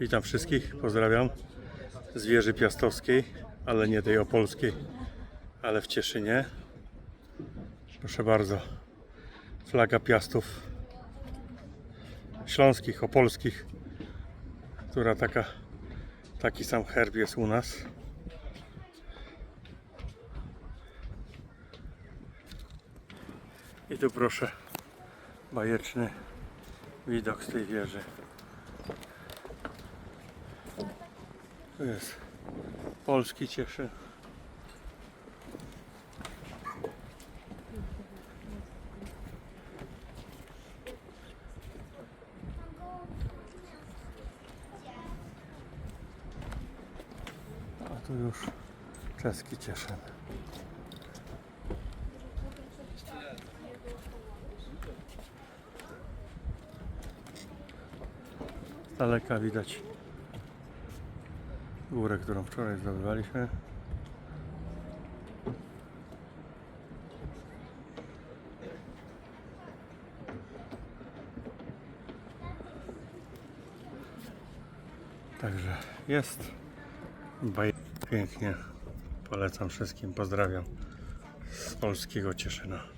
Witam wszystkich, pozdrawiam z wieży piastowskiej, ale nie tej opolskiej, ale w Cieszynie. Proszę bardzo, flaga piastów śląskich, opolskich, która taka, taki sam herb jest u nas. I tu proszę, bajeczny widok z tej wieży. Jest polski Cieszyn. A tu już czeski Cieszyn. Daleka widać górę, którą wczoraj zdobywaliśmy. Także jest baj- pięknie. Polecam wszystkim. Pozdrawiam z polskiego Cieszyna.